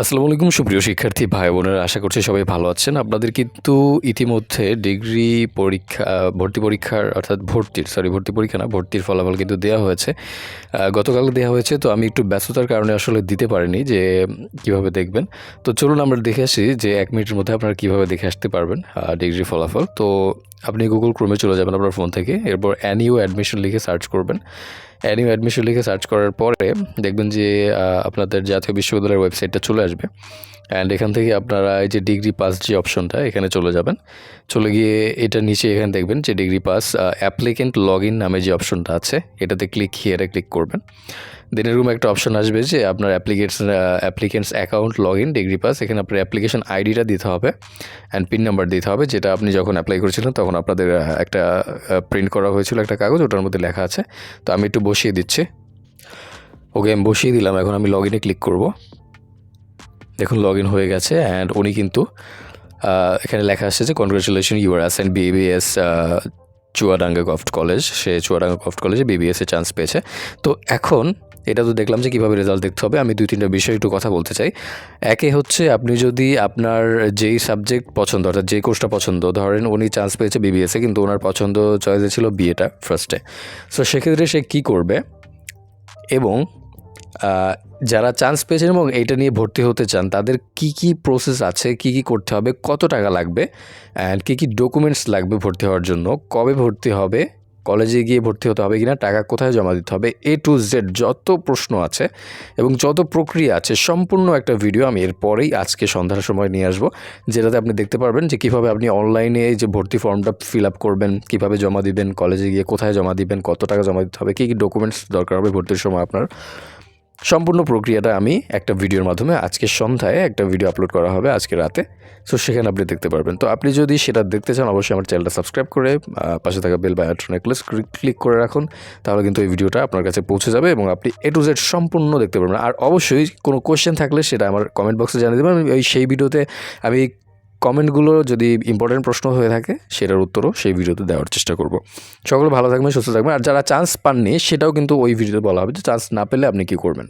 আসসালামু আলাইকুম, সুপ্রিয় শিক্ষার্থী ভাই বোনেরা, আশা করছি সবাই ভালো আছেন। আপনাদের কিন্তু ইতিমধ্যে ডিগ্রি পরীক্ষা, ভর্তি পরীক্ষার, অর্থাৎ ভর্তির সরি ভর্তি পরীক্ষা না, ভর্তির ফলাফল কিন্তু দেওয়া হয়েছে। গতকাল দেওয়া হয়েছে, তো আমি একটু ব্যস্ততার কারণে আসলে দিতে পারিনি যে কীভাবে দেখবেন। তো চলুন আমরা দেখে আসি যে এক মিনিটের মধ্যে আপনারা কীভাবে দেখে আসতে পারবেন ডিগ্রি ফলাফল। তো আপনি গুগল ক্রোমে চলে যাবেন আপনার ফোন থেকে, এরপর অ্যানিউ অ্যাডমিশন লিখে সার্চ করবেন। অ্যানিউ অ্যাডমিশন লিখে সার্চ করার পরে দেখবেন যে আপনাদের জাতীয় বিশ্ববিদ্যালয়ের ওয়েবসাইটটা চলে আসবে। অ্যান্ড এখান থেকে আপনারা এই যে ডিগ্রি পাস যে অপশনটা এখানে চলে যাবেন। চলে গিয়ে এটা নিচে এখানে দেখবেন যে degree pass applicant log in নামে যে অপশনটা আছে, এটাতে ক্লিক হিয়ারে ক্লিক করবেন। দেন এরকম একটা অপশন আসবে যে আপনার applicants applicants account log in degree pass এখানে আপনার অ্যাপ্লিকেশন আইডিটা দিতে হবে অ্যান্ড পিন নাম্বার দিতে হবে, যেটা আপনি যখন অ্যাপ্লাই করেছিলেন তখন আপনাদের একটা প্রিন্ট করা হয়েছিল একটা কাগজ, ওটার মধ্যে লেখা আছে। তো আমি একটু বসিয়ে দিচ্ছি। ওকে, আমি বসিয়ে দিলাম, এখন আমি লগ ইনে ক্লিক করব। দেখুন লগ ইন হয়ে গেছে অ্যান্ড উনি কিন্তু এখানে লেখা আসছে যে congratulation your as and BBS Chuadanga govt college. Say Chuadanga govt কলেজে বিবিএস চান্স পেয়েছে। তো এখন এটা তো দেখলাম যে কীভাবে রেজাল্ট দেখতে হবে। আমি দুই, তিনটা বিষয় একটু কথা বলতে চাই। একে হচ্ছে আপনি যদি আপনার যেই সাবজেক্ট পছন্দ, অর্থাৎ যে কোর্সটা পছন্দ, ধরেন উনি চান্স পেয়েছে বিবিএসে কিন্তু ওনার পছন্দ চয়েসে ছিল বিএটা ফার্স্টে সো সেক্ষেত্রে সে কী করবে? এবং যারা চান্স পেয়েছেন এবং এইটা নিয়ে ভর্তি হতে চান, তাদের কি কি প্রসেস আছে, কি কি করতে হবে, কত টাকা লাগবে অ্যান্ড কী কী ডকুমেন্টস লাগবে ভর্তি হওয়ার জন্য, কবে ভর্তি হবে কলেজে গিয়ে ভর্তি হতে হবে কিনা, টাকা কোথায় জমা দিতে হবে এ টু জেড যত প্রশ্ন আছে এবং যত প্রক্রিয়া আছে, সম্পূর্ণ একটা ভিডিও আমি এরপরেই আজকে সন্ধ্যার সময় নিয়ে আসব, যেটাতে আপনি দেখতে পারবেন যে কীভাবে আপনি অনলাইনে এই যে ভর্তি ফর্মটা ফিল আপ করবেন, কীভাবে জমা দিবেন, কলেজে গিয়ে কোথায় জমা দিবেন, কত টাকা জমা দিতে হবে, কী কী ডকুমেন্টস দরকার হবে ভর্তির সময় আপনার। সম্পূর্ণ প্রক্রিয়াটা আমি একটা ভিডিওর মাধ্যমে আজকে সন্ধ্যায় একটা ভিডিও আপলোড করা হবে আজকে রাতে। সো সেখানে আপনি দেখতে পারবেন। তো আপনি যদি সেটা দেখতে চান, অবশ্যই আমার চ্যানেলটা সাবস্ক্রাইব করে পাশে থাকা বেল বা আইকনে ক্লিক করে রাখুন, তাহলে কিন্তু এই ভিডিওটা আপনার কাছে পৌঁছে যাবে এবং আপনি এ টু জেড সম্পূর্ণ দেখতে পারবেন। আর অবশ্যই কোনো কোয়েশ্চেন থাকলে সেটা আমার কমেন্ট বক্সে জানিয়ে দেবেন। আমি সেই ভিডিওতে আমি কমেন্টগুলো যদি ইম্পর্টেন্ট প্রশ্ন হয়ে থাকে, সেটার উত্তরও সেই ভিডিওতে দেওয়ার চেষ্টা করব। সকলে ভালো থাকবেন, সুস্থ থাকবেন, আর যারা চান্স পাননি, সেটাও কিন্তু ওই ভিডিওতে বলা হবে যে চান্স না পেলে আপনি কী করবেন?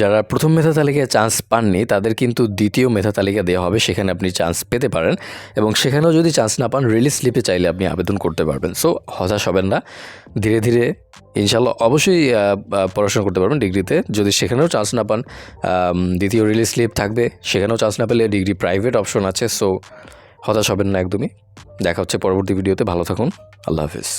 যারা প্রথম মেধা তালিকায় চান্স পাননি, তাদের কিন্তু দ্বিতীয় মেধা তালিকা দেওয়া হবে, সেখানে আপনি চান্স পেতে পারেন এবং সেখানেও যদি চান্স না পান রিলিজ স্লিপে চাইলে আপনি আবেদন করতে পারবেন। সো হতাশ হবেন না। ধীরে ধীরে ইনশাল্লাহ অবশ্যই পড়াশোনা করতে পারবেন ডিগ্রিতে। যদি সেখানেও চান্স না পান দ্বিতীয় রিলিজ স্লিপ থাকবে। সেখানেও চান্স না পেলে ডিগ্রি প্রাইভেট অপশন আছে। সো হতাশ হবেন না একদমই। দেখা হচ্ছে পরবর্তী ভিডিওতে ভালো থাকুন। আল্লাহ হাফিজ।